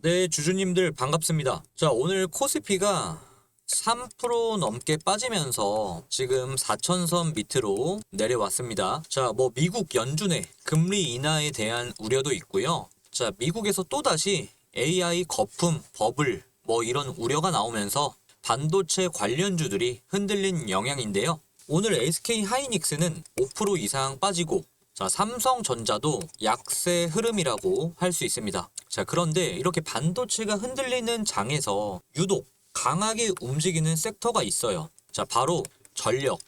네, 주주님들 반갑습니다. 자, 오늘 코스피가 3% 넘게 빠지면서 지금 4천선 밑으로 내려왔습니다. 자, 뭐 미국 연준의 금리 인하에 대한 우려도 있고요. 자, 미국에서 또다시 AI 거품, 버블 뭐 이런 우려가 나오면서 반도체 관련주들이 흔들린 영향인데요. 오늘 SK 하이닉스는 5% 이상 빠지고 자, 삼성전자도 약세 흐름이라고 할 수 있습니다. 자, 그런데 이렇게 반도체가 흔들리는 장에서 유독 강하게 움직이는 섹터가 있어요. 자, 바로 전력.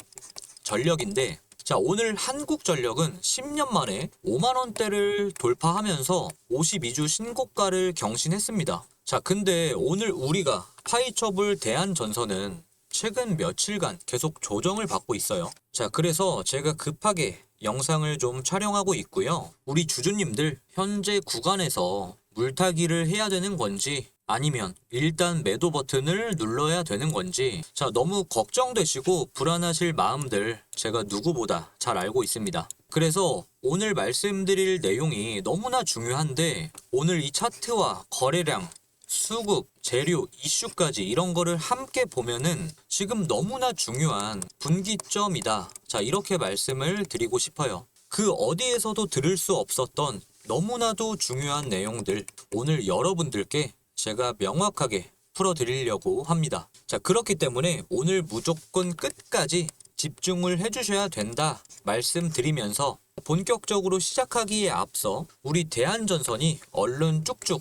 전력인데, 자, 오늘 한국전력은 10년 만에 5만원대를 돌파하면서 52주 신고가를 경신했습니다. 자, 근데 오늘 우리가 파이처블 대한전선은 최근 며칠간 계속 조정을 받고 있어요. 자, 그래서 제가 급하게 영상을 좀 촬영하고 있고요. 우리 주주님들 현재 구간에서 물타기를 해야 되는 건지 아니면 일단 매도 버튼을 눌러야 되는 건지 자 너무 걱정되시고 불안하실 마음들 제가 누구보다 잘 알고 있습니다. 그래서 오늘 말씀드릴 내용이 너무나 중요한데 오늘 이 차트와 거래량 수급, 재료, 이슈까지 이런 거를 함께 보면은 지금 너무나 중요한 분기점이다. 자, 이렇게 말씀을 드리고 싶어요. 그 어디에서도 들을 수 없었던 너무나도 중요한 내용들 오늘 여러분들께 제가 명확하게 풀어드리려고 합니다. 자, 그렇기 때문에 오늘 무조건 끝까지 집중을 해주셔야 된다 말씀드리면서 본격적으로 시작하기에 앞서 우리 대한전선이 얼른 쭉쭉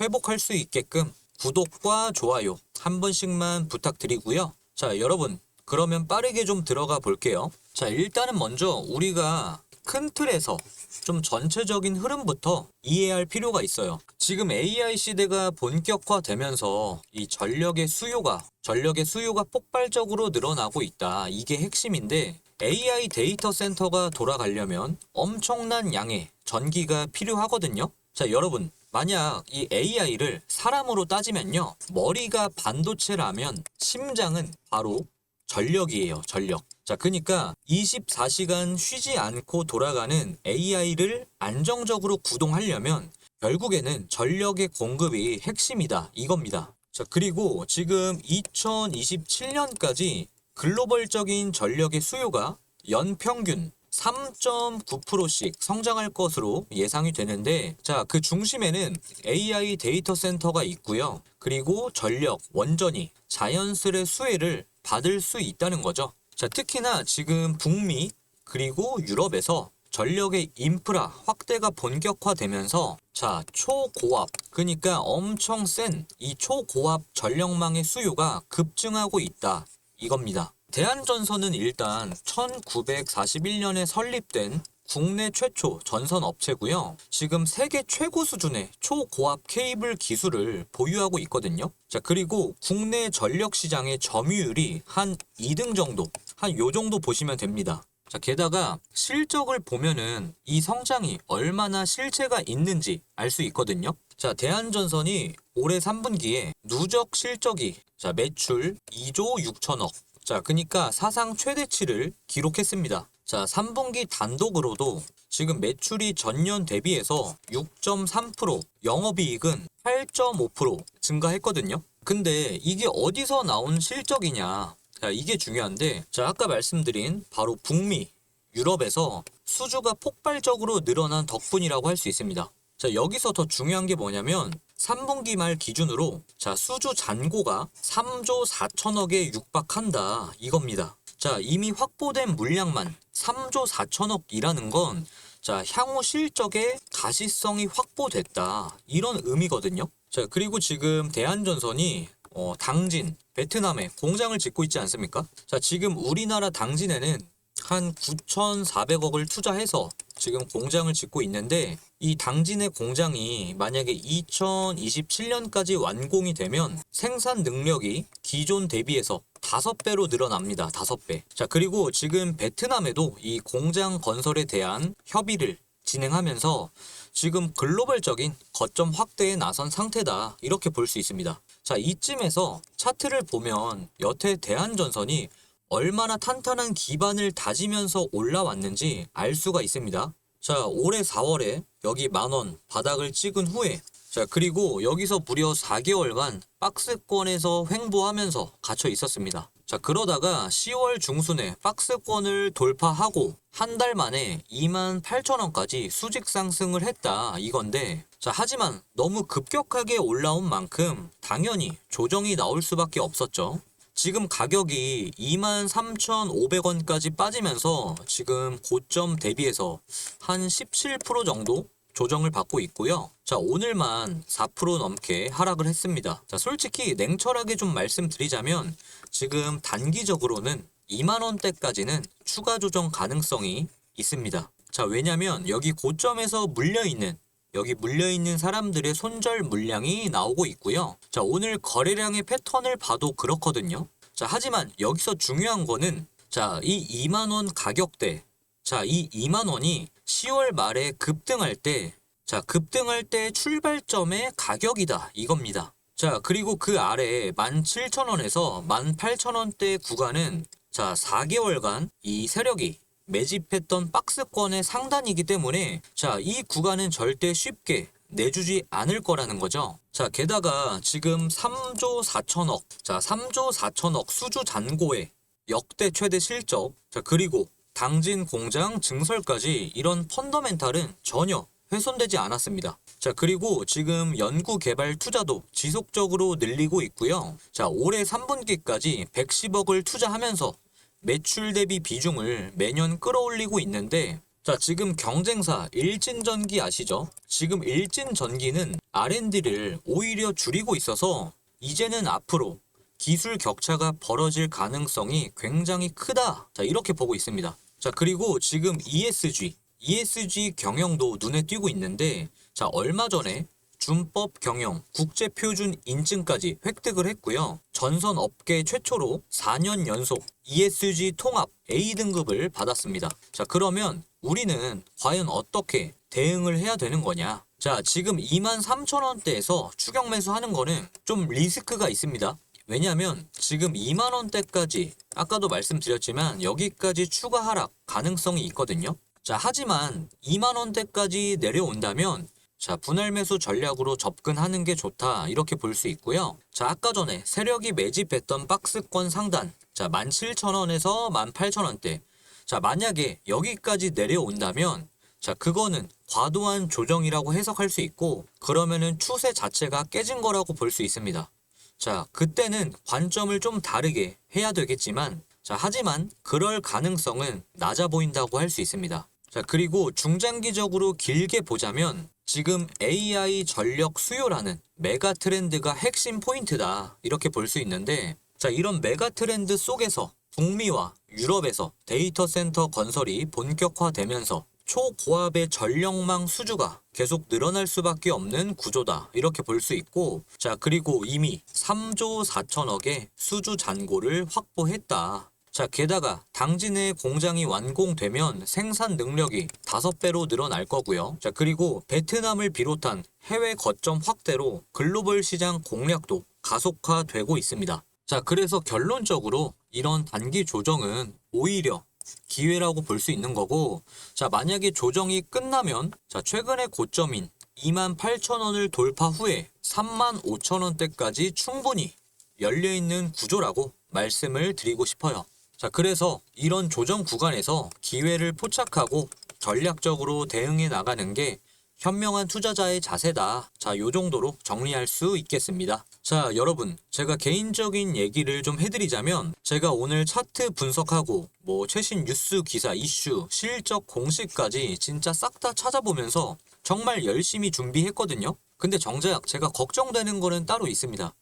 회복할 수 있게끔 구독과 좋아요 한 번씩만 부탁드리고요. 자, 여러분, 그러면 빠르게 좀 들어가 볼게요. 자, 일단은 먼저 우리가 큰 틀에서 좀 전체적인 흐름부터 이해할 필요가 있어요. 지금 AI 시대가 본격화되면서 이 전력의 수요가 전력의 수요가 폭발적으로 늘어나고 있다. 이게 핵심인데 AI 데이터 센터가 돌아가려면 엄청난 양의 전기가 필요하거든요. 자, 여러분, 만약 이 AI를 사람으로 따지면요. 머리가 반도체라면 심장은 바로 전력이에요, 전력. 자, 그러니까 24시간 쉬지 않고 돌아가는 AI를 안정적으로 구동하려면 결국에는 전력의 공급이 핵심이다. 이겁니다. 자, 그리고 지금 2027년까지 글로벌적인 전력의 수요가 연평균 3.9%씩 성장할 것으로 예상이 되는데 자, 그 중심에는 AI 데이터 센터가 있고요. 그리고 전력, 원전이 자연스레 수혜를 받을 수 있다는 거죠. 자, 특히나 지금 북미 그리고 유럽에서 전력의 인프라 확대가 본격화되면서 자, 초고압 그러니까 엄청 센 이 초고압 전력망의 수요가 급증하고 있다. 이겁니다. 대한전선은 일단 1941년에 설립된 국내 최초 전선 업체고요. 지금 세계 최고 수준의 초고압 케이블 기술을 보유하고 있거든요. 자, 그리고 국내 전력 시장의 점유율이 한 2등 정도, 한 요 정도 보시면 됩니다. 자, 게다가 실적을 보면은 이 성장이 얼마나 실체가 있는지 알 수 있거든요. 자, 대한전선이 올해 3분기에 누적 실적이 자, 매출 2조 6천억. 자, 그러니까 사상 최대치를 기록했습니다. 자, 3분기 단독으로도 지금 매출이 전년 대비해서 6.3%, 영업이익은 8.5% 증가했거든요. 근데 이게 어디서 나온 실적이냐? 자, 이게 중요한데, 자, 아까 말씀드린 바로 북미, 유럽에서 수주가 폭발적으로 늘어난 덕분이라고 할 수 있습니다. 자, 여기서 더 중요한 게 뭐냐면 3분기 말 기준으로 자, 수주 잔고가 3조 4천억에 육박한다. 이겁니다. 자, 이미 확보된 물량만 3조 4천억이라는 건 자, 향후 실적의 가시성이 확보됐다. 이런 의미거든요. 자, 그리고 지금 대한전선이 어, 당진, 베트남에 공장을 짓고 있지 않습니까? 자, 지금 우리나라 당진에는 한 9,400억을 투자해서 지금 공장을 짓고 있는데 이 당진의 공장이 만약에 2027년까지 완공이 되면 생산 능력이 기존 대비해서 다섯 배로 늘어납니다. 다섯 배. 자, 그리고 지금 베트남에도 이 공장 건설에 대한 협의를 진행하면서 지금 글로벌적인 거점 확대에 나선 상태다. 이렇게 볼 수 있습니다. 자, 이쯤에서 차트를 보면 여태 대한전선이 얼마나 탄탄한 기반을 다지면서 올라왔는지 알 수가 있습니다. 자, 올해 4월에 여기 만원 바닥을 찍은 후에 자, 그리고 여기서 무려 4개월간 박스권에서 횡보하면서 갇혀 있었습니다. 자, 그러다가 10월 중순에 박스권을 돌파하고 한 달 만에 28,000원까지 수직 상승을 했다 이건데 자, 하지만 너무 급격하게 올라온 만큼 당연히 조정이 나올 수밖에 없었죠. 지금 가격이 23,500원까지 빠지면서 지금 고점 대비해서 한 17% 정도 조정을 받고 있고요. 자, 오늘만 4% 넘게 하락을 했습니다. 자, 솔직히 냉철하게 좀 말씀드리자면 지금 단기적으로는 2만 원대까지는 추가 조정 가능성이 있습니다. 자, 왜냐면 여기 고점에서 물려 있는 여기 물려 있는 사람들의 손절 물량이 나오고 있고요. 자, 오늘 거래량의 패턴을 봐도 그렇거든요. 자, 하지만 여기서 중요한 거는 자, 이 2만 원 가격대 자, 이 2만 원이 10월 말에 급등할 때, 자, 급등할 때 출발점의 가격이다. 이겁니다. 자, 그리고 그 아래 17,000원에서 18,000원대 구간은 자, 4개월간 이 세력이 매집했던 박스권의 상단이기 때문에 자, 이 구간은 절대 쉽게 내주지 않을 거라는 거죠. 자, 게다가 지금 3조 4천억, 자, 3조 4천억 수주 잔고에 역대 최대 실적, 자, 그리고 당진 공장 증설까지 이런 펀더멘탈은 전혀 훼손되지 않았습니다. 자, 그리고 지금 연구 개발 투자도 지속적으로 늘리고 있고요. 자, 올해 3분기까지 110억을 투자하면서 매출 대비 비중을 매년 끌어올리고 있는데 자, 지금 경쟁사 일진전기 아시죠? 지금 일진전기는 R&D를 오히려 줄이고 있어서 이제는 앞으로 기술 격차가 벌어질 가능성이 굉장히 크다. 자, 이렇게 보고 있습니다. 자, 그리고 지금 ESG, ESG 경영도 눈에 띄고 있는데, 자, 얼마 전에 준법 경영 국제 표준 인증까지 획득을 했고요. 전선 업계 최초로 4년 연속 ESG 통합 A등급을 받았습니다. 자, 그러면 우리는 과연 어떻게 대응을 해야 되는 거냐? 자, 지금 23,000원대에서 추격 매수하는 거는 좀 리스크가 있습니다. 왜냐하면 지금 2만 원대까지 아까도 말씀드렸지만 여기까지 추가 하락 가능성이 있거든요. 자 하지만 2만 원대까지 내려온다면 자 분할 매수 전략으로 접근하는 게 좋다 이렇게 볼 수 있고요. 자 아까 전에 세력이 매집했던 박스권 상단 자 17,000원에서 18,000원대 자 만약에 여기까지 내려온다면 자 그거는 과도한 조정이라고 해석할 수 있고 그러면은 추세 자체가 깨진 거라고 볼 수 있습니다. 자, 그때는 관점을 좀 다르게 해야 되겠지만, 자, 하지만 그럴 가능성은 낮아 보인다고 할 수 있습니다. 자, 그리고 중장기적으로 길게 보자면 지금 AI 전력 수요라는 메가 트렌드가 핵심 포인트다. 이렇게 볼 수 있는데, 자, 이런 메가 트렌드 속에서 북미와 유럽에서 데이터 센터 건설이 본격화되면서 초고압의 전력망 수주가 계속 늘어날 수밖에 없는 구조다. 이렇게 볼 수 있고, 자, 그리고 이미 3조 4천억의 수주 잔고를 확보했다. 자, 게다가 당진의 공장이 완공되면 생산 능력이 5배로 늘어날 거고요. 자, 그리고 베트남을 비롯한 해외 거점 확대로 글로벌 시장 공략도 가속화되고 있습니다. 자, 그래서 결론적으로 이런 단기 조정은 오히려 기회라고 볼 수 있는 거고 자 만약에 조정이 끝나면 자 최근의 고점인 28,000원을 돌파 후에 35,000원대까지 충분히 열려있는 구조라고 말씀을 드리고 싶어요. 자 그래서 이런 조정 구간에서 기회를 포착하고 전략적으로 대응해 나가는 게 현명한 투자자의 자세다. 자, 요 정도로 정리할 수 있겠습니다. 자, 여러분, 제가 개인적인 얘기를 좀 해드리자면, 제가 오늘 차트 분석하고, 뭐, 최신 뉴스 기사 이슈, 실적 공시까지 진짜 싹 다 찾아보면서 정말 열심히 준비했거든요. 근데 정작 제가 걱정되는 거는 따로 있습니다.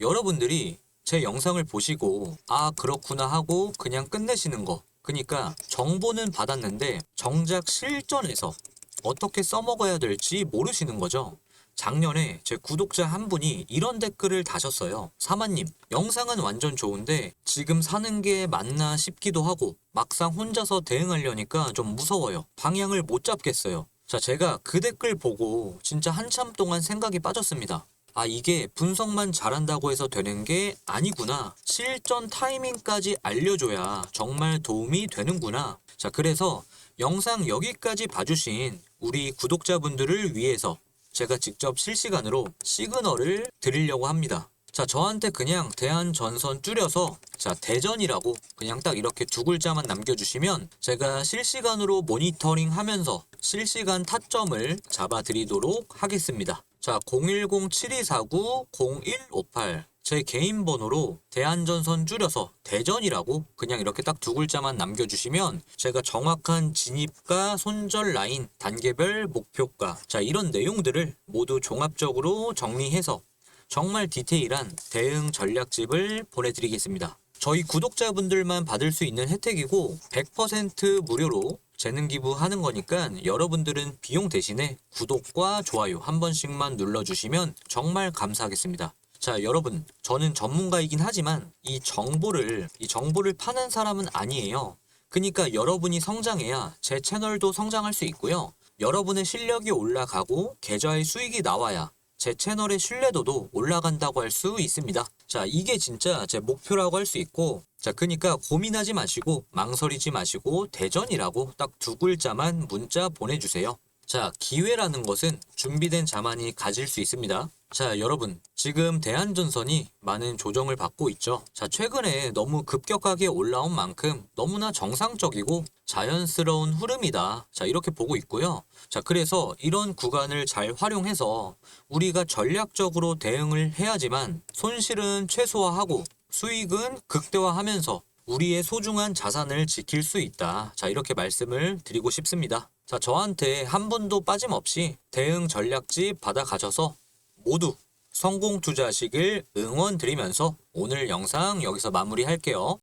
여러분들이 제 영상을 보시고, 아, 그렇구나 하고 그냥 끝내시는 거. 그니까 정보는 받았는데 정작 실전에서 어떻게 써먹어야 될지 모르시는 거죠. 작년에 제 구독자 한 분이 이런 댓글을 다셨어요. 사마님, 영상은 완전 좋은데 지금 사는 게 맞나 싶기도 하고 막상 혼자서 대응하려니까 좀 무서워요. 방향을 못 잡겠어요. 자, 제가 그 댓글 보고 진짜 한참 동안 생각이 빠졌습니다. 아, 이게 분석만 잘한다고 해서 되는 게 아니구나. 실전 타이밍까지 알려줘야 정말 도움이 되는구나. 자, 그래서 영상 여기까지 봐주신 우리 구독자분들을 위해서 제가 직접 실시간으로 시그널을 드리려고 합니다. 자, 저한테 그냥 대한전선 줄여서 자, 대전이라고 그냥 딱 이렇게 두 글자만 남겨주시면 제가 실시간으로 모니터링 하면서 실시간 타점을 잡아 드리도록 하겠습니다. 자, 010-7249-0158. 제 개인 번호로 대한전선 줄여서 대전이라고 그냥 이렇게 딱 두 글자만 남겨주시면 제가 정확한 진입과 손절 라인, 단계별 목표가 자 이런 내용들을 모두 종합적으로 정리해서 정말 디테일한 대응 전략집을 보내드리겠습니다. 저희 구독자분들만 받을 수 있는 혜택이고 100% 무료로 재능 기부하는 거니까 여러분들은 비용 대신에 구독과 좋아요 한 번씩만 눌러주시면 정말 감사하겠습니다. 자, 여러분, 저는 전문가이긴 하지만 이 정보를, 이 정보를 파는 사람은 아니에요. 그러니까 여러분이 성장해야 제 채널도 성장할 수 있고요. 여러분의 실력이 올라가고 계좌의 수익이 나와야 제 채널의 신뢰도도 올라간다고 할 수 있습니다. 자, 이게 진짜 제 목표라고 할 수 있고, 자, 그러니까 고민하지 마시고, 망설이지 마시고, 대전이라고 딱 두 글자만 문자 보내주세요. 자, 기회라는 것은 준비된 자만이 가질 수 있습니다. 자, 여러분, 지금 대한전선이 많은 조정을 받고 있죠. 자, 최근에 너무 급격하게 올라온 만큼 너무나 정상적이고 자연스러운 흐름이다. 자, 이렇게 보고 있고요. 자, 그래서 이런 구간을 잘 활용해서 우리가 전략적으로 대응을 해야지만 손실은 최소화하고 수익은 극대화하면서 우리의 소중한 자산을 지킬 수 있다. 자, 이렇게 말씀을 드리고 싶습니다. 자, 저한테 한 분도 빠짐없이 대응 전략집 받아가셔서 모두 성공 투자하시길 응원드리면서 오늘 영상 여기서 마무리할게요.